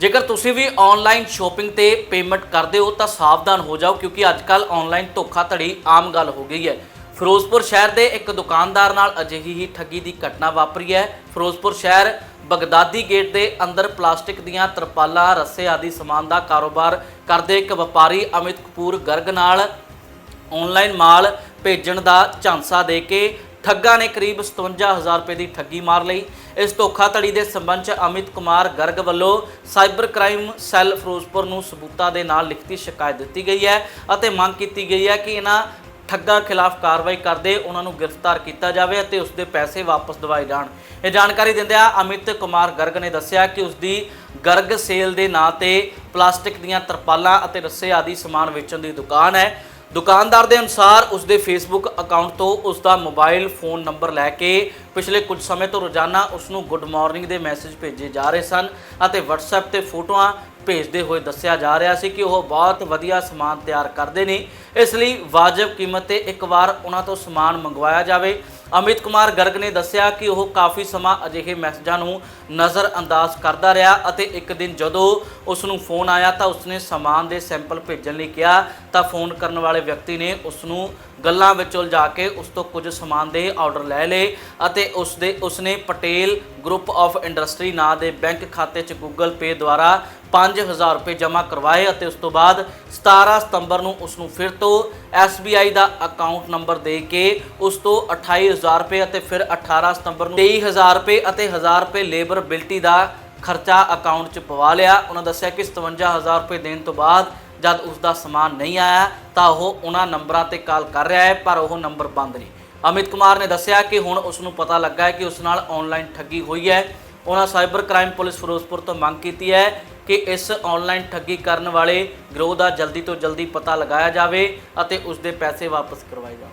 ਜੇਕਰ ਤੁਸੀਂ ਵੀ ਆਨਲਾਈਨ ਸ਼ੋਪਿੰਗ ਤੇ ਪੇਮੈਂਟ ਕਰਦੇ ਹੋ ਤਾਂ ਸਾਵਧਾਨ ਹੋ ਜਾਓ ਕਿਉਂਕਿ ਅੱਜ ਅੱਜਕੱਲ ਆਨਲਾਈਨ ਧੋਖਾਧੜੀ ਆਮ ਗੱਲ ਹੋ ਗਈ ਹੈ। ਫਿਰੋਜ਼ਪੁਰ ਸ਼ਹਿਰ ਦੇ ਇੱਕ ਦੁਕਾਨਦਾਰ ਨਾਲ ਅਜਿਹੀ ਹੀ ਠੱਗੀ ਦੀ ਘਟਨਾ ਵਾਪਰੀ ਹੈ। ਫਿਰੋਜ਼ਪੁਰ ਸ਼ਹਿਰ ਬਗਦਾਦੀ ਗੇਟ ਦੇ ਅੰਦਰ ਪਲਾਸਟਿਕ ਦੀਆਂ ਤਰਪਾਲਾਂ, ਰੱਸੇ ਆਦਿ ਸਮਾਨ ਦਾ ਕਾਰੋਬਾਰ ਕਰਦੇ ਇੱਕ ਵਪਾਰੀ ਅਮਿਤ ਕਪੂਰ ਗਰਗ ਨਾਲ ਆਨਲਾਈਨ ਮਾਲ ਭੇਜਣ ਦਾ ਝਾਂਸਾ ਦੇ ਕੇ ਠੱਗਾਂ ਨੇ ਕਰੀਬ 57000 ਰੁਪਏ ਦੀ ਠੱਗੀ ਮਾਰ ਲਈ। ਇਸ ਧੋਖਾਧੜੀ ਦੇ ਸੰਬੰਧ ਚ ਅਮਿਤ ਕੁਮਾਰ ਗਰਗ ਵੱਲੋਂ ਸਾਈਬਰ ਕ੍ਰਾਈਮ ਸੈੱਲ ਫਿਰੋਜ਼ਪੁਰ ਨੂੰ ਸਬੂਤਾਂ ਦੇ ਨਾਲ ਲਿਖਤੀ ਸ਼ਿਕਾਇਤ ਦਿੱਤੀ ਗਈ ਹੈ ਅਤੇ ਮੰਗ ਕੀਤੀ ਗਈ ਹੈ ਕਿ ਇਹਨਾਂ ਠੱਗਾਂ ਖਿਲਾਫ ਕਾਰਵਾਈ ਕਰਦੇ ਉਹਨਾਂ ਨੂੰ ਗ੍ਰਿਫਤਾਰ ਕੀਤਾ ਜਾਵੇ ਅਤੇ ਉਸ ਦੇ ਪੈਸੇ ਵਾਪਸ ਦਿਵਾਏ ਜਾਣ। ਇਹ ਜਾਣਕਾਰੀ ਦਿੰਦਿਆਂ ਅਮਿਤ ਕੁਮਾਰ ਗਰਗ ਨੇ ਦੱਸਿਆ ਕਿ ਉਸ ਦੀ ਗਰਗ ਸੇਲ ਦੇ ਨਾਂ ਤੇ ਪਲਾਸਟਿਕ ਦੀਆਂ ਤਰਪਾਲਾਂ ਅਤੇ ਰੱਸੇ ਆਦਿ ਸਮਾਨ ਵੇਚਣ ਦੀ ਦੁਕਾਨ ਹੈ। ਦੁਕਾਨਦਾਰ ਦੇ ਅਨੁਸਾਰ ਉਸ ਦੇ ਫੇਸਬੁੱਕ ਅਕਾਊਂਟ ਤੋਂ ਉਸ ਦਾ ਮੋਬਾਈਲ ਫੋਨ ਨੰਬਰ ਲੈ ਕੇ ਪਿਛਲੇ ਕੁਝ ਸਮੇਂ ਤੋਂ ਰੋਜ਼ਾਨਾ ਉਸ ਨੂੰ ਗੁੱਡ ਮਾਰਨਿੰਗ ਦੇ ਮੈਸੇਜ ਭੇਜੇ ਜਾ ਰਹੇ ਸਨ ਅਤੇ WhatsApp ਤੇ ਫੋਟੋਆਂ ਭੇਜਦੇ ਹੋਏ ਦੱਸਿਆ ਜਾ ਰਿਹਾ ਸੀ ਕਿ ਉਹ ਬਹੁਤ ਵਧੀਆ ਸਮਾਨ ਤਿਆਰ ਕਰਦੇ ਨੇ। ਇਸ ਲਈ ਵਾਜਬ ਕੀਮਤ ਤੇ ਇੱਕ ਵਾਰ ਉਹਨਾਂ ਤੋਂ ਸਮਾਨ ਮੰਗਵਾਇਆ ਜਾਵੇ। ਅਮਿਤ ਕੁਮਾਰ ਗਰਗ ਨੇ ਦੱਸਿਆ ਕਿ ਉਹ ਕਾਫੀ ਸਮਾਂ ਅਜਿਹੇ ਮੈਸੇਜਾਂ ਨੂੰ ਨਜ਼ਰ ਅੰਦਾਜ਼ ਕਰਦਾ ਰਿਹਾ ਅਤੇ ਇੱਕ ਦਿਨ ਜਦੋਂ ਉਸ ਨੂੰ ਫੋਨ ਆਇਆ ਤਾਂ ਉਸਨੇ ਸਮਾਨ ਦੇ ਸੈਂਪਲ ਭੇਜਣ ਲਈ ਕਿਹਾ ਤਾਂ ਫੋਨ ਕਰਨ ਵਾਲੇ ਵਿਅਕਤੀ ਨੇ ਉਸ ਨੂੰ ਗੱਲਾਂ ਵਿੱਚ ਉਲਝਾ ਕੇ ਉਸ ਤੋਂ ਕੁਝ ਸਮਾਨ ਦੇ ਆਰਡਰ ਲੈ ਲਏ ਅਤੇ ਉਸ ਦੇ ਉਸਨੇ ਪਟੇਲ ਗਰੁੱਪ ਆਫ ਇੰਡਸਟਰੀ ਨਾਂ ਦੇ ਬੈਂਕ ਖਾਤੇ 'ਚ ਗੂਗਲ ਪੇ ਦੁਆਰਾ 5000 ਰੁਪਏ ਜਮ੍ਹਾਂ ਕਰਵਾਏ ਅਤੇ ਉਸ ਤੋਂ ਬਾਅਦ 17 ਸਤੰਬਰ ਨੂੰ ਉਸ ਨੂੰ ਫਿਰ ਤੋਂ SBI ਦਾ ਅਕਾਊਂਟ ਨੰਬਰ ਦੇ ਕੇ ਉਸ ਤੋਂ 28000 ਰੁਪਏ ਅਤੇ ਫਿਰ 18 ਸਤੰਬਰ ਨੂੰ 23000 ਰੁਪਏ ਅਤੇ 1000 ਰੁਪਏ ਲੇਬਰ ਬਿਲਟੀ ਦਾ ਖਰਚਾ ਅਕਾਊਂਟ 'ਚ ਪਵਾ ਲਿਆ। ਉਹਨਾਂ ਦੱਸਿਆ ਕਿ 57000 ਰੁਪਏ ਦੇਣ ਤੋਂ ਬਾਅਦ ਜਦ ਉਸ ਦਾ ਸਮਾਨ ਨਹੀਂ ਆਇਆ ਤਾਂ ਉਹ ਉਹਨਾਂ ਨੰਬਰਾਂ ਤੇ ਕਾਲ ਕਰ ਰਿਹਾ ਹੈ, ਪਰ ਉਹ ਨੰਬਰ ਬੰਦ ਨੇ ਅਮਿਤ ਕੁਮਾਰ ਨੇ ਦੱਸਿਆ ਕਿ ਹੁਣ ਉਸ ਨੂੰ ਪਤਾ ਲੱਗਾ ਹੈ ਕਿ ਉਸ ਨਾਲ ਆਨਲਾਈਨ ਠੱਗੀ ਹੋਈ ਹੈ। ਉਹਨਾਂ ਸਾਈਬਰ ਕ੍ਰਾਈਮ ਪੁਲਿਸ ਫਿਰੋਜ਼ਪੁਰ ਤੋਂ ਮੰਗ ਕੀਤੀ ਹੈ ਕਿ ਇਸ ਆਨਲਾਈਨ ਠੱਗੀ ਕਰਨ ਵਾਲੇ ਗਰੋਹ ਦਾ ਜਲਦੀ ਤੋਂ ਜਲਦੀ ਪਤਾ ਲਗਾਇਆ ਜਾਵੇ ਅਤੇ ਉਸ ਦੇ ਪੈਸੇ ਵਾਪਸ ਕਰਵਾਏ ਜਾਣ।